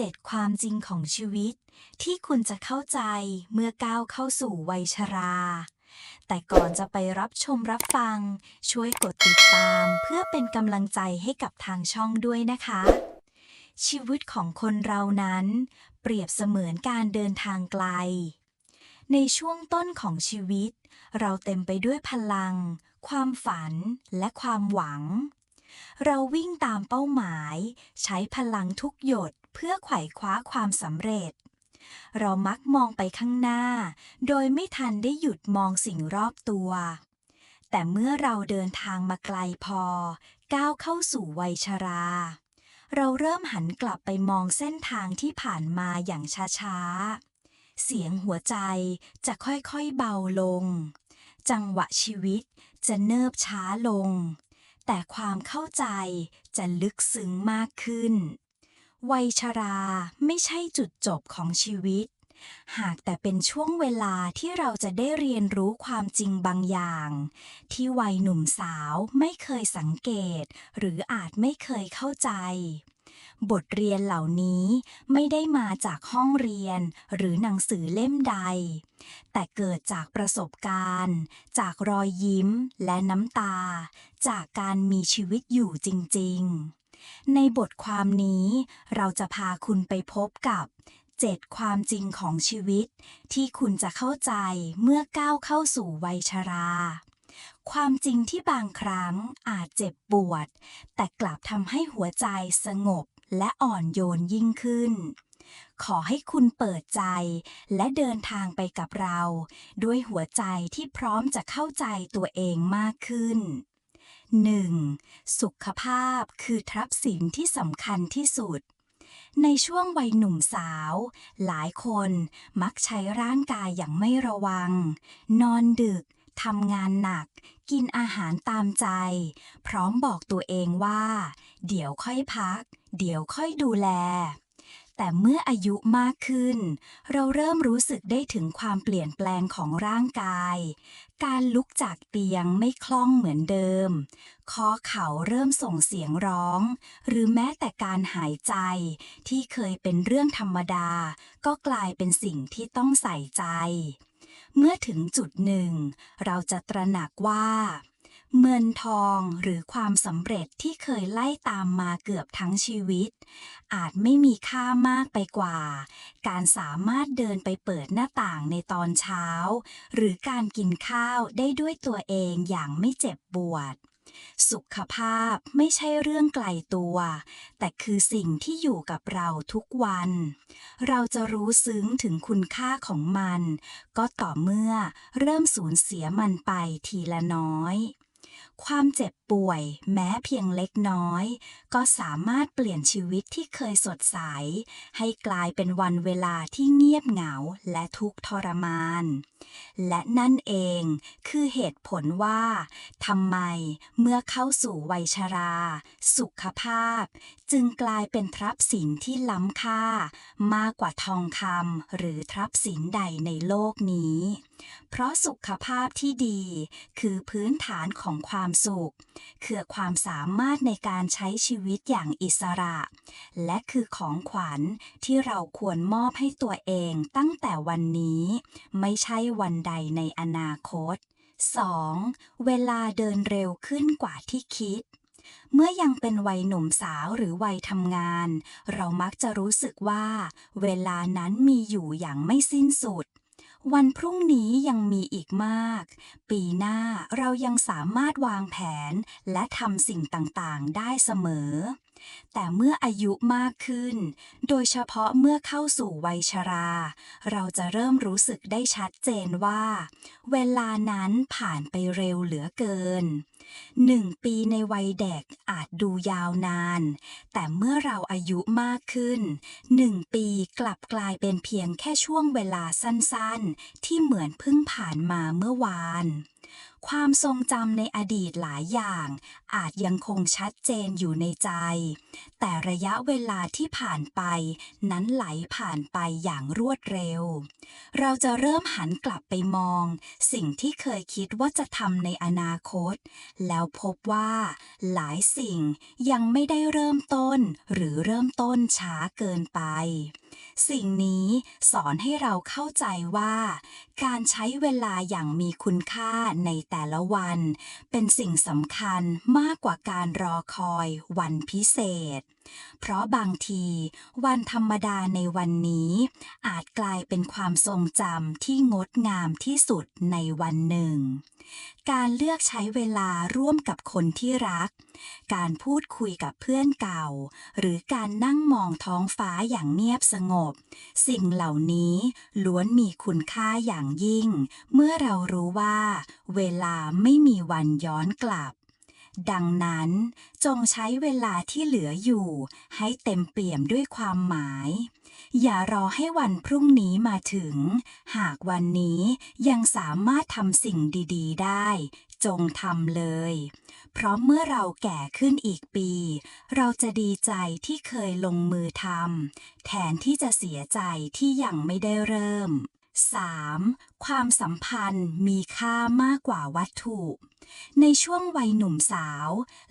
7 ความจริงของชีวิต ที่คุณจะเข้าใจเมื่อก้าวเข้าสู่วัยชรา แต่ก่อนจะไปรับชมรับฟัง ช่วยกดติดตามเพื่อเป็นกำลังใจให้กับทางช่องด้วยนะคะ ชีวิตของคนเรานั้น เปรียบเสมือนการเดินทางไกล ในช่วงต้นของชีวิต เราเต็มไปด้วยพลัง ความฝันและความหวังเราวิ่งตามเป้าหมาย ใช้พลังทุกหยด เพื่อไขว่คว้าความสำเร็จ เรามักมองไปข้างหน้า โดยไม่ทันได้หยุดมองสิ่งรอบตัว แต่เมื่อเราเดินทางมาไกลพอ ก้าวเข้าสู่วัยชรา เราเริ่มหันกลับไปมองเส้นทางที่ผ่านมาอย่างช้าๆ เสียงหัวใจจะค่อยๆเบาลง จังหวะชีวิตจะเนิบช้าลง แต่ความเข้าใจจะลึกซึ้งมากขึ้น วัยชราไม่ใช่จุดจบของชีวิต หากแต่เป็นช่วงเวลาที่เราจะได้เรียนรู้ความจริงบางอย่าง ที่วัยหนุ่มสาวไม่เคยสังเกต หรืออาจไม่เคยเข้าใจ บทเรียนเหล่านี้ไม่ได้มาจากห้องเรียนหรือหนังสือเล่มใด แต่เกิดจากประสบการณ์ จากรอยยิ้มและน้ำตา จากการมีชีวิตอยู่จริง ๆ ในบทความนี้เราจะพาคุณไปพบกับ 7 ความจริงของชีวิต ที่คุณจะเข้าใจเมื่อก้าวเข้าสู่วัยชรา ความจริงที่บางครั้งอาจเจ็บปวด แต่กลับทำให้หัวใจสงบและอ่อนโยนยิ่งขึ้น ขอให้คุณเปิดใจ และเดินทางไปกับเรา ด้วยหัวใจที่พร้อมจะเข้าใจตัวเองมากขึ้น 1. สุขภาพคือทรัพย์สินที่สำคัญที่สุด ในช่วงวัยหนุ่มสาว หลายคนมักใช้ร่างกายอย่างไม่ระวัง นอนดึกทำงานหนัก กินอาหารตามใจ พร้อมบอกตัวเองว่า เดี๋ยวค่อยพัก เดี๋ยวค่อยดูแล แต่เมื่ออายุมากขึ้น เราเริ่มรู้สึกได้ถึงความเปลี่ยนแปลงของร่างกาย การลุกจากเตียงไม่คล่องเหมือนเดิมข้อเข่าเริ่มส่งเสียงร้อง หรือแม้แต่การหายใจที่เคยเป็นเรื่องธรรมดา ก็กลายเป็นสิ่งที่ต้องใส่ใจ เมื่อถึงจุดหนึ่ง เราจะตระหนักว่า เงินทองหรือความสำเร็จที่เคยไล่ตามมาเกือบทั้งชีวิต อาจไม่มีค่ามากไปกว่า การสามารถเดินไปเปิดหน้าต่างในตอนเช้า หรือการกินข้าวได้ด้วยตัวเองอย่างไม่เจ็บปวด สุขภาพไม่ใช่เรื่องไกลตัว แต่คือสิ่งที่อยู่กับเราทุกวัน เราจะรู้ซึ้งถึงคุณค่าของมัน ก็ต่อเมื่อเริ่มสูญเสียมันไปทีละน้อย ความเจ็บป่วยแม้เพียงเล็กน้อย ก็สามารถเปลี่ยนชีวิตที่เคยสดใส ให้กลายเป็นวันเวลาที่เงียบเหงาและทุกข์ทรมาน และนั่นเองคือเหตุผลว่าทำไมเมื่อเข้าสู่วัยชรา สุขภาพ จึงกลายเป็นทรัพย์สินที่ล้ำค่า มากกว่าทองคำหรือทรัพย์สินใดในโลกนี้ เพราะสุขภาพที่ดี คือพื้นฐานของความสุข คือความสามารถในการใช้ชีวิตอย่างอิสระ และคือของขวัญที่เราควรมอบให้ตัวเองตั้งแต่วันนี้ ไม่ใช่วันใดในอนาคต 2. เวลาเดินเร็วขึ้นกว่าที่คิดเมื่อยังเป็นวัยหนุ่มสาวหรือวัยทำงาน เรามักจะรู้สึกว่า เวลานั้นมีอยู่อย่างไม่สิ้นสุด วันพรุ่งนี้ยังมีอีกมาก ปีหน้าเรายังสามารถวางแผนและทำสิ่งต่าง ๆ ได้เสมอ แต่เมื่ออายุมากขึ้น โดยเฉพาะเมื่อเข้าสู่วัยชรา เราจะเริ่มรู้สึกได้ชัดเจนว่า เวลานั้นผ่านไปเร็วเหลือเกินหนึ่งปีในวัยเด็กอาจดูยาวนาน แต่เมื่อเราอายุมากขึ้นหนึ่งปีกลับกลายเป็นเพียงแค่ช่วงเวลาสั้นๆ ที่เหมือนเพิ่งผ่านมาเมื่อวาน ความทรงจำในอดีตหลายอย่าง อาจยังคงชัดเจนอยู่ในใจ แต่ระยะเวลาที่ผ่านไป นั้นไหลผ่านไปอย่างรวดเร็ว เราจะเริ่มหันกลับไปมอง สิ่งที่เคยคิดว่าจะทำในอนาคต แล้วพบว่า หลายสิ่งยังไม่ได้เริ่มต้น หรือเริ่มต้นช้าเกินไป สิ่งนี้สอนให้เราเข้าใจว่า การใช้เวลาอย่างมีคุณค่าในแต่ละวัน เป็นสิ่งสำคัญมากกว่าการรอคอยวันพิเศษ เพราะบางที วันธรรมดาในวันนี้ อาจกลายเป็นความทรงจำที่งดงามที่สุดในวันหนึ่ง การเลือกใช้เวลาร่วมกับคนที่รัก การพูดคุยกับเพื่อนเก่า หรือการนั่งมองท้องฟ้าอย่างเงียบสงบ สิ่งเหล่านี้ล้วนมีคุณค่าอย่างยิ่ง เมื่อเรารู้ว่า เวลาไม่มีวันย้อนกลับดังนั้นจงใช้เวลาที่เหลืออยู่ ให้เต็มเปี่ยมด้วยความหมาย อย่ารอให้วันพรุ่งนี้มาถึง หากวันนี้ยังสามารถทำสิ่งดี ๆ ได้ จงทำเลย เพราะเมื่อเราแก่ขึ้นอีกปี เราจะดีใจที่เคยลงมือทำแทนที่จะเสียใจที่ยังไม่ได้เริ่ม 3. ความสัมพันธ์มีค่ามากกว่าวัตถุ ในช่วงวัยหนุ่มสาว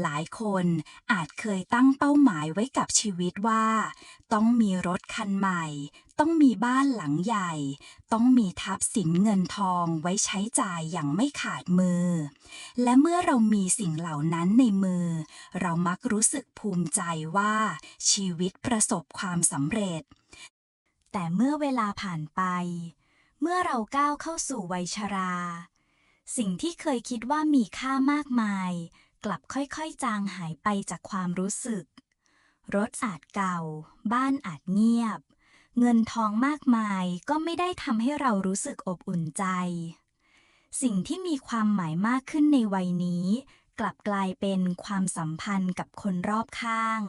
หลายคนอาจเคยตั้งเป้าหมายไว้กับชีวิตว่า ต้องมีรถคันใหม่ ต้องมีบ้านหลังใหญ่ ต้องมีทรัพย์สินเงินทองไว้ใช้จ่ายอย่างไม่ขาดมือ และเมื่อเรามีสิ่งเหล่านั้นในมือ เรามักรู้สึกภูมิใจว่า ชีวิตประสบความสำเร็จ แต่เมื่อเวลาผ่านไป เมื่อเราก้าวเข้าสู่วัยชรา สิ่งที่เคยคิดว่ามีค่ามากมาย กลับค่อยๆจางหายไปจากความรู้สึก รถอาจเก่า บ้านอาจเงียบ เงินทองมากมายก็ไม่ได้ทำให้เรารู้สึกอบอุ่นใจ สิ่งที่มีความหมายมากขึ้นในวัยนี้ กลับกลายเป็นความสัมพันธ์กับคนรอบข้าง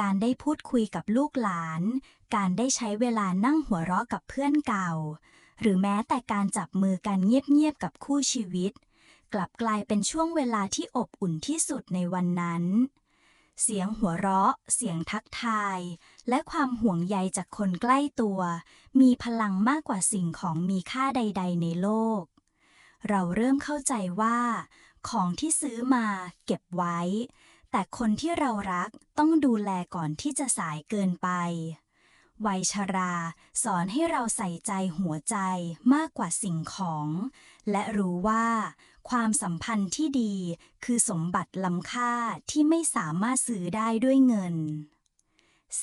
การได้พูดคุยกับลูกหลาน การได้ใช้เวลานั่งหัวเราะกับเพื่อนเก่า หรือแม้แต่การจับมือกันเงียบๆกับคู่ชีวิต กลับกลายเป็นช่วงเวลาที่อบอุ่นที่สุดในวันนั้น เสียงหัวเราะ เสียงทักทาย และความห่วงใยจากคนใกล้ตัว มีพลังมากกว่าสิ่งของมีค่าใด ๆ ในโลก เราเริ่มเข้าใจว่า ของที่ซื้อมาเก็บไว้ แต่คนที่เรารักต้องดูแลก่อนที่จะสายเกินไปวัยชราสอนให้เราใส่ใจหัวใจมากกว่าสิ่งของ และรู้ว่า ความสัมพันธ์ที่ดีคือสมบัติล้ำค่าที่ไม่สามารถซื้อได้ด้วยเงิน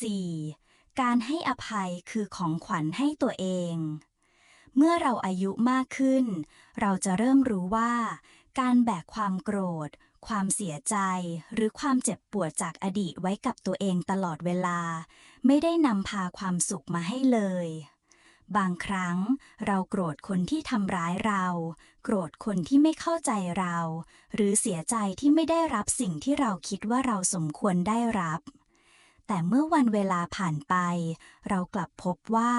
4. การให้อภัยคือของขวัญให้ตัวเอง เมื่อเราอายุมากขึ้น เราจะเริ่มรู้ว่า การแบกความโกรธ ความเสียใจ หรือความเจ็บปวดจากอดีตไว้กับตัวเองตลอดเวลา ไม่ได้นำพาความสุขมาให้เลย บางครั้งเราโกรธคนที่ทำร้ายเรา โกรธคนที่ไม่เข้าใจเรา หรือเสียใจที่ไม่ได้รับสิ่งที่เราคิดว่าเราสมควรได้รับแต่เมื่อวันเวลาผ่านไป เรากลับพบว่า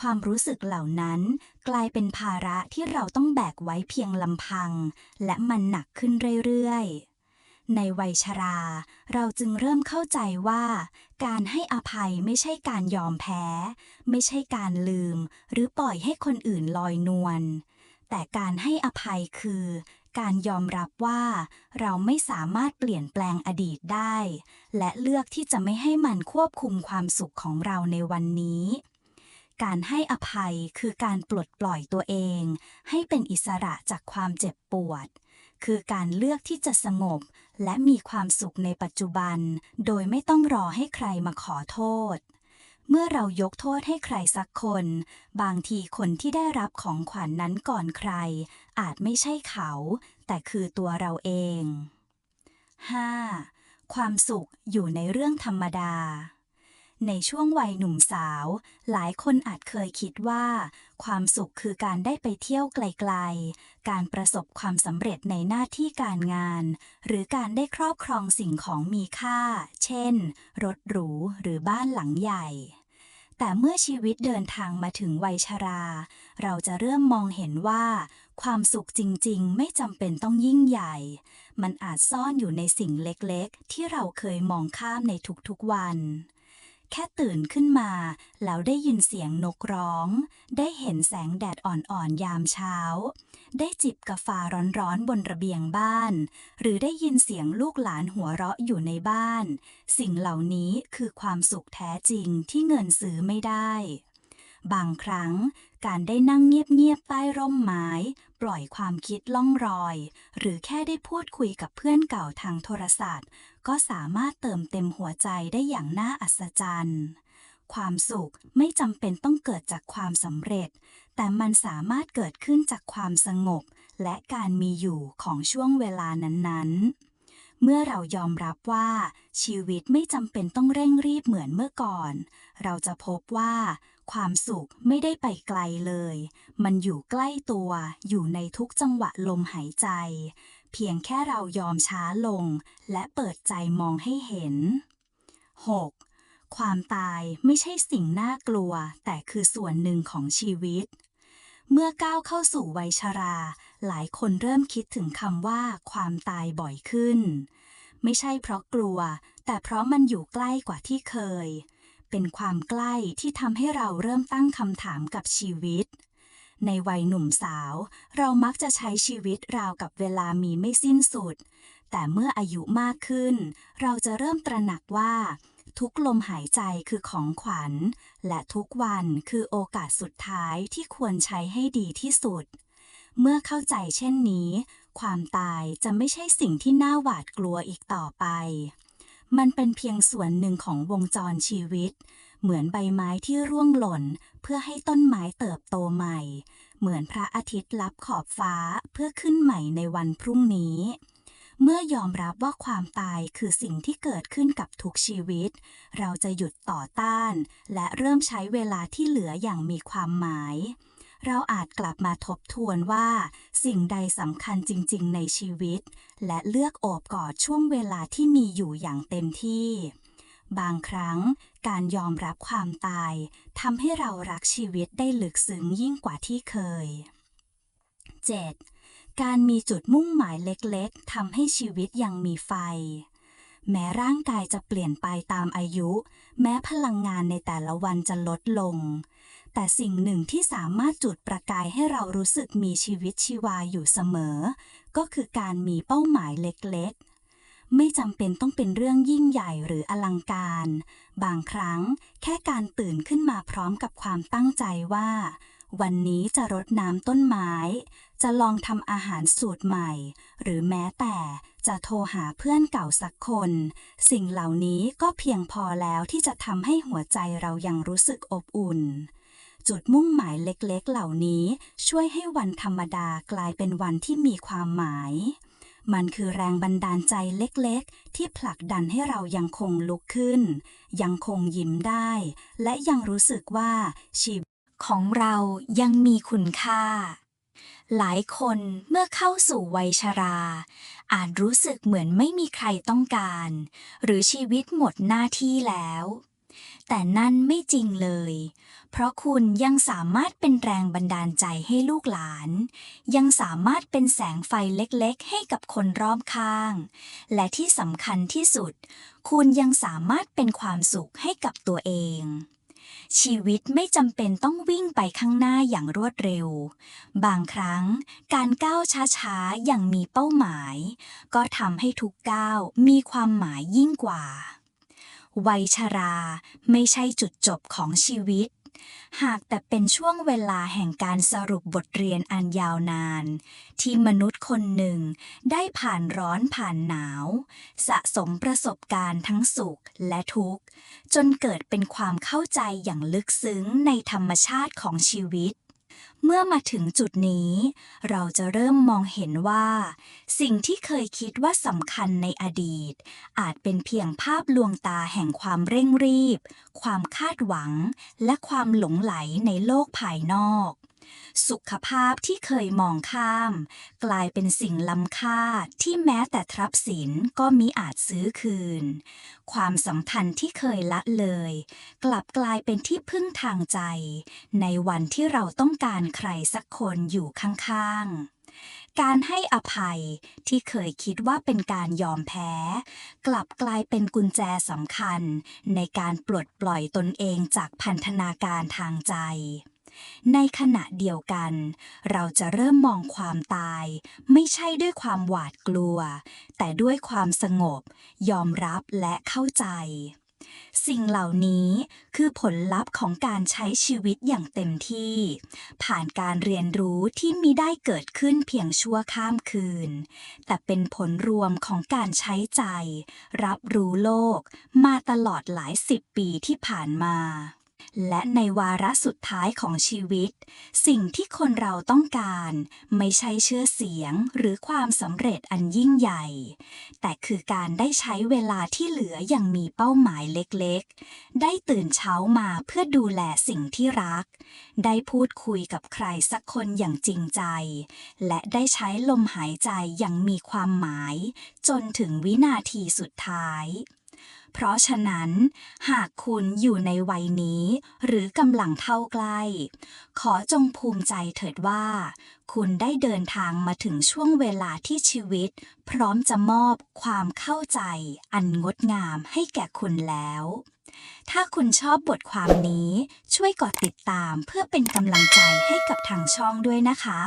ความรู้สึกเหล่านั้น กลายเป็นภาระที่เราต้องแบกไว้เพียงลำพัง และมันหนักขึ้นเรื่อยๆ ในวัยชรา เราจึงเริ่มเข้าใจว่า การให้อภัยไม่ใช่การยอมแพ้ ไม่ใช่การลืม หรือปล่อยให้คนอื่นลอยนวล แต่การให้อภัยคือ การยอมรับว่า เราไม่สามารถเปลี่ยนแปลงอดีตได้ และเลือกที่จะไม่ให้มันควบคุมความสุขของเราในวันนี้ การให้อภัยคือการปลดปล่อยตัวเอง ให้เป็นอิสระจากความเจ็บปวด คือการเลือกที่จะสงบ และมีความสุขในปัจจุบัน โดยไม่ต้องรอให้ใครมาขอโทษ เมื่อเรายกโทษให้ใครสักคน บางทีคนที่ได้รับของขวัญนนั้นก่อนใคร อาจไม่ใช่เขา แต่คือตัวเราเอง 5. ความสุขอยู่ในเรื่องธรรมดา ในช่วงวัยหนุ่มสาว หลายคนอาจเคยคิดว่า ความสุขคือการได้ไปเที่ยวไกลๆ การประสบความสำเร็จในหน้าที่การงาน หรือการได้ครอบครองสิ่งของมีค่า เช่น รถหรูหรือบ้านหลังใหญ่ แต่เมื่อชีวิตเดินทางมาถึงวัยชรา เราจะเริ่มมองเห็นว่า ความสุขจริงๆ ไม่จำเป็นต้องยิ่งใหญ่ มันอาจซ่อนอยู่ในสิ่งเล็กๆ ที่เราเคยมองข้ามในทุกๆวัน แค่ตื่นขึ้นมา แล้วได้ยินเสียงนกร้อง ได้เห็นแสงแดดอ่อนๆยามเช้า ได้จิบกาแฟร้อนๆบนระเบียงบ้าน หรือได้ยินเสียงลูกหลานหัวเราะอยู่ในบ้าน สิ่งเหล่านี้คือความสุขแท้จริงที่เงินซื้อไม่ได้ บางครั้ง การได้นั่งเงียบๆใต้ร่มไม้ ปล่อยความคิดล่องรอย หรือแค่ได้พูดคุยกับเพื่อนเก่าทางโทรศัพท์ ก็สามารถเติมเต็มหัวใจได้อย่างน่าอัศจรรย์ ความสุขไม่จำเป็นต้องเกิดจากความสำเร็จ แต่มันสามารถเกิดขึ้นจากความสงบ และการมีอยู่ของช่วงเวลานั้นๆเมื่อเรายอมรับว่าชีวิตไม่จำเป็นต้องเร่งรีบเหมือนเมื่อก่อน เราจะพบว่า ความสุขไม่ได้ไปไกลเลย มันอยู่ใกล้ตัวอยู่ในทุกจังหวะลมหายใจ เพียงแค่เรายอมช้าลง และเปิดใจมองให้เห็น 6. ความตายไม่ใช่สิ่งน่ากลัว แต่คือส่วนหนึ่งของชีวิต เมื่อก้าวเข้าสู่วัยชรา หลายคนเริ่มคิดถึงคำว่าความตายบ่อยขึ้น ไม่ใช่เพราะกลัว แต่เพราะมันอยู่ใกล้กว่าที่เคย เป็นความใกล้ที่ทำให้เราเริ่มตั้งคำถามกับชีวิต ในวัยหนุ่มสาว เรามักจะใช้ชีวิตราวกับเวลามีไม่สิ้นสุด แต่เมื่ออายุมากขึ้น เราจะเริ่มตระหนักว่า ทุกลมหายใจคือของขวัญ และทุกวันคือโอกาสสุดท้ายที่ควรใช้ให้ดีที่สุด เมื่อเข้าใจเช่นนี้ ความตายจะไม่ใช่สิ่งที่น่าหวาดกลัวอีกต่อไป มันเป็นเพียงส่วนหนึ่งของวงจรชีวิต เหมือนใบไม้ที่ร่วงหล่น เพื่อให้ต้นไม้เติบโตใหม่ เหมือนพระอาทิตย์ลับขอบฟ้าเพื่อขึ้นใหม่ในวันพรุ่งนี้ เมื่อยอมรับว่าความตายคือสิ่งที่เกิดขึ้นกับทุกชีวิต เราจะหยุดต่อต้าน และเริ่มใช้เวลาที่เหลืออย่างมีความหมาย เราอาจกลับมาทบทวนว่า สิ่งใดสำคัญจริง ๆ ในชีวิต และเลือกโอบกอดช่วงเวลาที่มีอยู่อย่างเต็มที่ บางครั้งการยอมรับความตายทำให้เรารักชีวิตได้ลึกซึ้งยิ่งกว่าที่เคย 7. การมีจุดมุ่งหมายเล็กๆทำให้ชีวิตยังมีไฟแม้ร่างกายจะเปลี่ยนไปตามอายุ แม้พลังงานในแต่ละวันจะลดลง แต่สิ่งหนึ่งที่สามารถจุดประกายให้เรารู้สึกมีชีวิตชีวาอยู่เสมอ ก็คือการมีเป้าหมายเล็กๆ ไม่จำเป็นต้องเป็นเรื่องยิ่งใหญ่หรืออลังการ บางครั้งแค่การตื่นขึ้นมาพร้อมกับความตั้งใจว่า วันนี้จะรดน้ำต้นไม้ จะลองทำอาหารสูตรใหม่ หรือแม้แต่จะโทรหาเพื่อนเก่าสักคน สิ่งเหล่านี้ก็เพียงพอแล้วที่จะทำให้หัวใจเรายังรู้สึกอบอุ่น จุดมุ่งหมายเล็กๆ เหล่านี้ช่วยให้วันธรรมดากลายเป็นวันที่มีความหมาย มันคือแรงบันดาลใจเล็กๆ ที่ผลักดันให้เรายังคงลุกขึ้น ยังคงยิ้มได้ และยังรู้สึกว่าชีวิตของเรายังมีคุณค่า หลายคนเมื่อเข้าสู่วัยชรา อาจรู้สึกเหมือนไม่มีใครต้องการ หรือชีวิตหมดหน้าที่แล้ว แต่นั่นไม่จริงเลย เพราะคุณยังสามารถเป็นแรงบันดาลใจให้ลูกหลาน ยังสามารถเป็นแสงไฟเล็กๆ ให้กับคนรอบข้าง และที่สำคัญที่สุด คุณยังสามารถเป็นความสุขให้กับตัวเอง ชีวิตไม่จำเป็นต้องวิ่งไปข้างหน้าอย่างรวดเร็ว บางครั้งการก้าวช้าๆ อย่างมีเป้าหมาย ก็ทำให้ทุกก้าวมีความหมายยิ่งกว่า วัยชรา ไม่ใช่จุดจบของชีวิต หากแต่เป็นช่วงเวลาแห่งการสรุปบทเรียนอันยาวนาน ที่มนุษย์คนหนึ่งได้ผ่านร้อนผ่านหนาว สะสมประสบการณ์ทั้งสุขและทุกข์ จนเกิดเป็นความเข้าใจอย่างลึกซึ้งในธรรมชาติของชีวิต เมื่อมาถึงจุดนี้ เราจะเริ่มมองเห็นว่า สิ่งที่เคยคิดว่าสำคัญในอดีต อาจเป็นเพียงภาพลวงตาแห่งความเร่งรีบ ความคาดหวัง และความหลงไหลในโลกภายนอก สุขภาพที่เคยมองข้าม กลายเป็นสิ่งล้ำค่าที่แม้แต่ทรัพย์สินก็มิอาจซื้อคืน ความสัมพันธ์ที่เคยละเลย กลับกลายเป็นที่พึ่งทางใจ ในวันที่เราต้องการใครสักคนอยู่ข้างๆการให้อภัยที่เคยคิดว่าเป็นการยอมแพ้ กลับกลายเป็นกุญแจสำคัญ ในการปลดปล่อยตนเองจากพันธนาการทางใจ ในขณะเดียวกัน เราจะเริ่มมองความตาย ไม่ใช่ด้วยความหวาดกลัว แต่ด้วยความสงบ ยอมรับและเข้าใจ สิ่งเหล่านี้คือผลลัพธ์ของการใช้ชีวิตอย่างเต็มที่ ผ่านการเรียนรู้ที่มิได้เกิดขึ้นเพียงชั่วข้ามคืน แต่เป็นผลรวมของการใช้ใจ รับรู้โลก มาตลอดหลายสิบปีที่ผ่านมา และในวาระสุดท้ายของชีวิต สิ่งที่คนเราต้องการ ไม่ใช่เชื่อเสียงหรือความสำเร็จอันยิ่งใหญ่ แต่คือการได้ใช้เวลาที่เหลืออย่างมีเป้าหมายเล็กๆ ได้ตื่นเช้ามาเพื่อดูแลสิ่งที่รัก ได้พูดคุยกับใครสักคนอย่างจริงใจ และได้ใช้ลมหายใจอย่างมีความหมาย จนถึงวินาทีสุดท้าย เพราะฉะนั้น หากคุณอยู่ในวัยนี้ หรือกำลังเข้าใกล้ ขอจงภูมิใจเถิดว่า คุณได้เดินทางมาถึงช่วงเวลาที่ชีวิต พร้อมจะมอบความเข้าใจ อันงดงามให้แก่คุณแล้ว ถ้าคุณชอบบทความนี้ ช่วยกดติดตามเพื่อเป็นกำลังใจให้กับทางช่องด้วยนะคะ